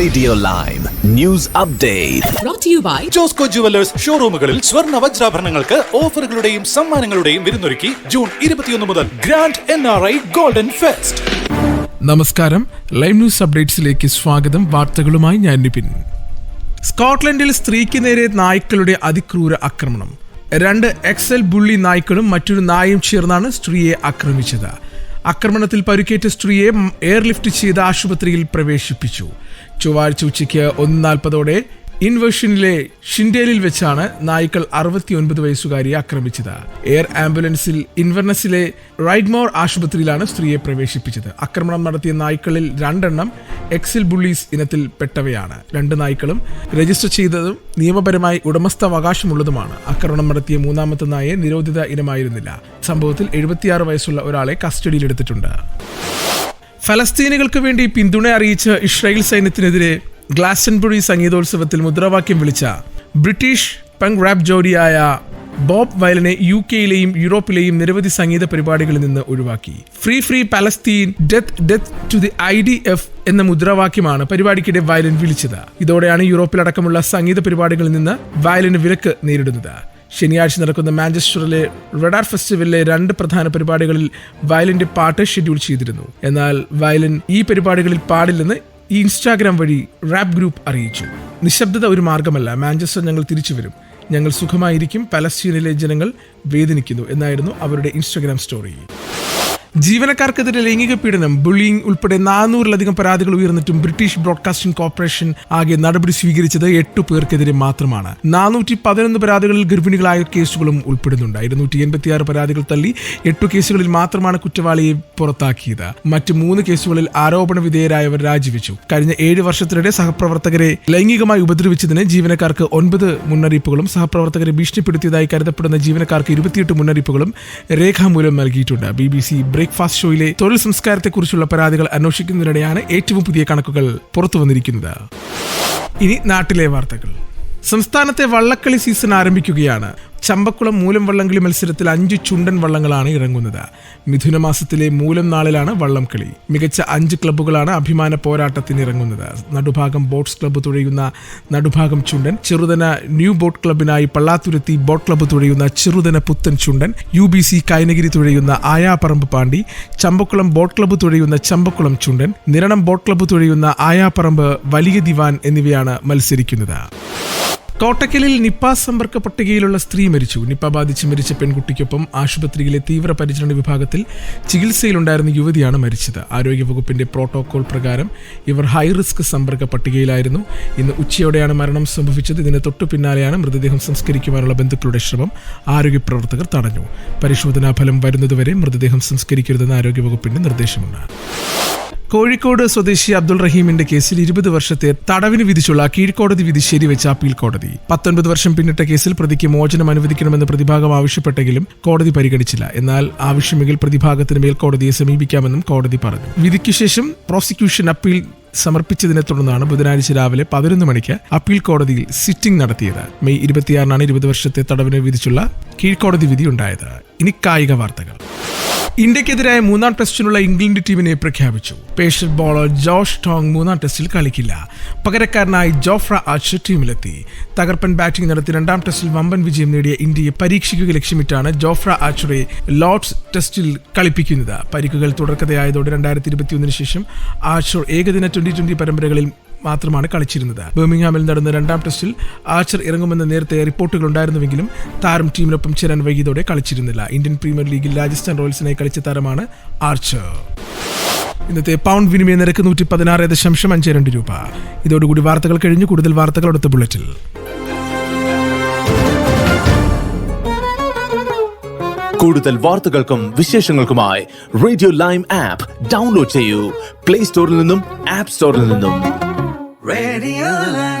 Radio live news update brought to you by Josco jewellers ഷോറൂമുകളിൽ സ്വർണ വജ്രാഭരണങ്ങൾക്ക് ഓഫറുകളുടെയും സമ്മാനങ്ങളുടെയും വിരുന്നൊരുക്കി ജൂൺ ഇരുപത്തിയൊന്ന് മുതൽ grand N R I golden fest. നമസ്കാരം. ലൈവ് ന്യൂസ് അപ്ഡേറ്റ്സിലേക്ക് സ്വാഗതം. വാർത്തകളുമായി ഞാൻ നിപിൻ. സ്കോട്ട്ലൻഡിൽ സ്ത്രീക്ക് നേരെ നായ്ക്കളുടെ അതിക്രൂര ആക്രമണം. രണ്ട് എക്സൽ ബുള്ളി നായ്ക്കളും മറ്റൊരു നായും ചേർന്നാണ് സ്ത്രീയെ ആക്രമിച്ചത്. ആക്രമണത്തിൽ പരുക്കേറ്റ സ്ത്രീയെ എയർലിഫ്റ്റ് ചെയ്ത് ആശുപത്രിയിൽ പ്രവേശിപ്പിച്ചു. ചൊവ്വാഴ്ച ഉച്ചയ്ക്ക് ഒന്ന് നാൽപ്പതോടെ ഇൻവേഷനിലെ ഷിൻഡേലിൽ വെച്ചാണ് നായ്ക്കൾ അറുപത്തിയൊൻപത് വയസ്സുകാരിയെ ആക്രമിച്ചത്. എയർ ആംബുലൻസിൽ ഇൻവർണസിലെ റൈഡ്മോർ ആശുപത്രിയിലാണ് സ്ത്രീയെ പ്രവേശിപ്പിച്ചത്. ആക്രമണം നടത്തിയ നായ്ക്കളിൽ രണ്ടെണ്ണം എക്സിൽ ബുള്ളീസ് ഇനത്തിൽ പെട്ടവയാണ്. രണ്ട് നായ്ക്കളും രജിസ്റ്റർ ചെയ്തതും നിയമപരമായി ഉടമസ്ഥാവകാശമുള്ളതുമാണ്. ആക്രമണം നടത്തിയ മൂന്നാമത്തെ നായെ നിരോധിത ഇനമായിരുന്നില്ല. സംഭവത്തിൽ എഴുപത്തിയാറ് വയസ്സുള്ള ഒരാളെ കസ്റ്റഡിയിലെടുത്തിട്ടുണ്ട്. ഫലസ്തീനുകൾക്ക് വേണ്ടി പിന്തുണ അറിയിച്ച ഇസ്രായേൽ സൈന്യത്തിനെതിരെ ഗ്ലാസൻബുറി സംഗീതോത്സവത്തിൽ മുദ്രാവാക്യം വിളിച്ച ബ്രിട്ടീഷ് പങ്ക് റാപ്പ് ജോഡിയായ ബോബ് വയലിനെ യു കെയിലെയും യൂറോപ്പിലെയും നിരവധി സംഗീത പരിപാടികളിൽ നിന്ന് ഒഴിവാക്കി. Free free Palestine death death to the I D F എന്ന മുദ്രാവാക്യമാണ് പരിപാടിക്കിടെ വയലിൻ വിളിച്ചത്. ഇതോടെയാണ് യൂറോപ്പിലടക്കമുള്ള സംഗീത പരിപാടികളിൽ നിന്ന് വയലിന് വിലക്ക് നേരിടുന്നത്. ശനിയാഴ്ച നടക്കുന്ന മാഞ്ചസ്റ്ററിലെ റെഡാർ ഫെസ്റ്റിവലിലെ രണ്ട് പ്രധാന പരിപാടികളിൽ വയലിന്റെ പാട്ട് ഷെഡ്യൂൾ ചെയ്തിരുന്നു. എന്നാൽ വയലിൻ ഈ പരിപാടികളിൽ പാടില്ലെന്ന് ഈ ഇൻസ്റ്റാഗ്രാം വഴി റാപ്പ് ഗ്രൂപ്പ് അറിയിച്ചു. നിശബ്ദത ഒരു മാർഗമല്ല മാഞ്ചസ്റ്റർ ഞങ്ങൾ തിരിച്ചു വരും. ഞങ്ങൾ സുഖമായിരിക്കും. പലസ്തീനിലെ ജനങ്ങൾ വേദനിക്കുന്നു എന്നായിരുന്നു അവരുടെ ഇൻസ്റ്റാഗ്രാം സ്റ്റോറി. ജീവനക്കാർക്കെതിരെ ലൈംഗിക പീഡനം ബുള്ളിംഗ് ഉൾപ്പെടെ നാനൂറിലധികം പരാതികൾ ഉയർന്നിട്ടും ബ്രിട്ടീഷ് ബ്രോഡ്കാസ്റ്റിംഗ് കോർപ്പറേഷൻ ആകെ നടപടി സ്വീകരിച്ചത് എട്ടു പേർക്കെതിരെ മാത്രമാണ്. നാനൂറ്റി പതിനൊന്ന് പരാതികളിൽ ഗർഭിണികളായ കേസുകളും ഉൾപ്പെടുന്നുണ്ട്. ഇരുന്നൂറ്റി എൺപത്തിയാറ് പരാതികൾ തള്ളി എട്ടു കേസുകളിൽ മാത്രമാണ് കുറ്റവാളിയെ പുറത്താക്കിയത്. മറ്റ് മൂന്ന് കേസുകളിൽ ആരോപണ വിധേയരായവർ രാജിവെച്ചു. കഴിഞ്ഞ ഏഴ് വർഷത്തിനിടെ സഹപ്രവർത്തകരെ ലൈംഗികമായി ഉപദ്രവിച്ചതിന് ജീവനക്കാർക്ക് ഒൻപത് മുന്നറിയിപ്പുകളും സഹപ്രവർത്തകരെ ഭീഷണിപ്പെടുത്തിയതായി കരുതപ്പെടുന്ന ജീവനക്കാർക്ക് ഇരുപത്തിയെട്ട് മുന്നറിയിപ്പുകളും രേഖാമൂലം നൽകിയിട്ടുണ്ട്. ബി ബി സി ബ്രേക്ക്ഫാസ്റ്റ് ഷോയിലെ തൊഴിൽ സംസ്കാരത്തെക്കുറിച്ചുള്ള പരാതികൾ അന്വേഷിക്കുന്നതിനിടെയാണ് ഏറ്റവും പുതിയ കണക്കുകൾ പുറത്തു വന്നിരിക്കുന്നത് ഇനി നാട്ടിലെ വാർത്തകൾ. സംസ്ഥാനത്തെ വള്ളക്കളി സീസൺ ആരംഭിക്കുകയാണ്. ചമ്പക്കുളം മൂലം വള്ളംകളി മത്സരത്തിൽ അഞ്ച് ചുണ്ടൻ വള്ളങ്ങളാണ് ഇറങ്ങുന്നത്. മിഥുന മാസത്തിലെ മൂലം നാളിലാണ് വള്ളംകളി മികച്ച അഞ്ച് ക്ലബ്ബുകളാണ് അഭിമാന പോരാട്ടത്തിന് ഇറങ്ങുന്നത്. നടുഭാഗം ബോട്ട്സ് ക്ലബ്ബ് തുഴയുന്ന നടുഭാഗം ചുണ്ടൻ ചെറുതന ന്യൂ ബോട്ട് ക്ലബിനായി പള്ളാത്തുരുത്തി ബോട്ട് ക്ലബ്ബ് തുഴയുന്ന ചെറുതന പുത്തൻ ചുണ്ടൻ യു ബി സി കൈനഗിരി തുഴയുന്ന ആയാപ്പറമ്പ് പാണ്ടി ചമ്പക്കുളം ബോട്ട് ക്ലബ്ബ് തുഴയുന്ന ചമ്പക്കുളം ചുണ്ടൻ നിരണം ബോട്ട് ക്ലബ്ബ് തുഴയുന്ന ആയാപ്പറമ്പ് വലിയ ദിവാൻ എന്നിവയാണ് മത്സരിക്കുന്നത്. കോട്ടക്കലിൽ നിപ്പ സമ്പർക്ക പട്ടികയിലുള്ള സ്ത്രീ മരിച്ചു. നിപ്പ ബാധിച്ച് മരിച്ച പെൺകുട്ടിക്കൊപ്പം ആശുപത്രിയിലെ തീവ്രപരിചരണ വിഭാഗത്തിൽ ചികിത്സയിലുണ്ടായിരുന്ന യുവതിയാണ് മരിച്ചത്. ആരോഗ്യവകുപ്പിന്റെ പ്രോട്ടോകോൾ പ്രകാരം ഇവർ ഹൈ റിസ്ക് സമ്പർക്ക പട്ടികയിലായിരുന്നു. ഇന്ന് ഉച്ചയോടെയാണ് മരണം സംഭവിച്ചത്. ഇതിന് തൊട്ടു പിന്നാലെയാണ് മൃതദേഹം സംസ്കരിക്കുവാനുള്ള ബന്ധുക്കളുടെ ശ്രമം. ആരോഗ്യ പ്രവർത്തകർ തടഞ്ഞു. പരിശോധനാ ഫലം വരുന്നതുവരെ മൃതദേഹം സംസ്കരിക്കരുതെന്ന് ആരോഗ്യവകുപ്പിന്റെ നിർദ്ദേശമുണ്ട്. കോഴിക്കോട് സ്വദേശി അബ്ദുൾ റഹീമിന്റെ കേസിൽ ഇരുപത് വർഷത്തെ തടവിന് വിധിച്ചുള്ള കീഴ്ക്കോടതി വിധി ശരിവെച്ച അപ്പീൽ കോടതി. പത്തൊൻപത് വർഷം പിന്നിട്ട കേസിൽ പ്രതിക്ക് മോചനം അനുവദിക്കണമെന്ന് പ്രതിഭാഗം ആവശ്യപ്പെട്ടെങ്കിലും കോടതി പരിഗണിച്ചില്ല. എന്നാൽ ആവശ്യമെങ്കിൽ പ്രതിഭാഗത്തിന് മേൽക്കോടതിയെ സമീപിക്കാമെന്നും കോടതി പറഞ്ഞു. വിധിക്കു ശേഷം പ്രോസിക്യൂഷൻ അപ്പീൽ സമർപ്പിച്ചതിനെ തുടർന്നാണ് ബുധനാഴ്ച രാവിലെ പതിനൊന്ന് മണിക്ക് അപ്പീൽ കോടതിയിൽ സിറ്റിംഗ് നടത്തിയത്. മെയ് ഇരുപത്തിയാറിനാണ് ഇരുപത് വർഷത്തെ തടവിന് വിധിച്ചുള്ള കീഴ്ക്കോടതി വിധി ഉണ്ടായത് ഇനി കായിക വാർത്തകൾ. ഇന്ത്യക്കെതിരായ മൂന്നാം ടെസ്റ്റിനുള്ള ഇംഗ്ലണ്ട് ടീമിനെ പ്രഖ്യാപിച്ചു. പേഷർ ബോളർ ജോഷ് ടോങ് മൂന്നാം ടെസ്റ്റിൽ കളിക്കില്ല. പകരക്കാരനായി ജോഫ്ര ആർച്ചർ ടീമിലെത്തി. തകർപ്പൻ ബാറ്റിംഗ് നടത്തി രണ്ടാം ടെസ്റ്റിൽ വമ്പൻ വിജയം നേടിയ ഇന്ത്യയെ പരീക്ഷിക്കുക ലക്ഷ്യമിട്ടാണ് ജോഫ്ര ആർച്ചറെ ലോർഡ്സ് ടെസ്റ്റിൽ കളിപ്പിക്കുന്നത്. പരിക്കുകൾ തുടർക്കഥയായതോടെ രണ്ടായിരത്തി ഇരുപത്തിയൊന്നിന് ശേഷം ആർച്ചർ ഏകദിന ട്വന്റി ട്വന്റി പരമ്പരകളിൽ മാത്രമാണ് കളിച്ചിരുന്നത്. ബർമിംഗ്ഹാമിൽ നടന്ന രണ്ടാം ടെസ്റ്റിൽ ആർച്ചർ ഇറങ്ങുമെന്ന് നേരത്തെ റിപ്പോർട്ടുകൾ ഉണ്ടായിരുന്നുവെങ്കിലും താരം ടീമിനൊപ്പം ചേരാൻ വൈകിയതോടെ കളിച്ചിരുന്നില്ല. ഇന്ത്യൻ പ്രീമിയർ ലീഗിൽ രാജസ്ഥാൻ റോയൽസിനായി കളിച്ച താരമാണ് ആർച്ചർ. ഇന്നത്തെ പൗണ്ട് വിനിമയ നിരക്ക് നൂറ്റി പതിനാറ് ദശാംശം അഞ്ച് രണ്ട് രൂപ. ഇതോടുകൂടി വാർത്തകൾ കഴിഞ്ഞു. കൂടുതൽ വാർത്തകൾ അടുത്ത ബുള്ളറ്റിൽ. കൂടുതൽ വാർത്തകൾക്കും വിശേഷങ്ങൾക്കുമായി റേഡിയോ ലൈം ആപ്പ് ഡൗൺലോഡ് ചെയ്യൂ. പ്ലേ സ്റ്റോറിൽ നിന്നും ആപ്പ് സ്റ്റോറിൽ നിന്നും. Radio Line.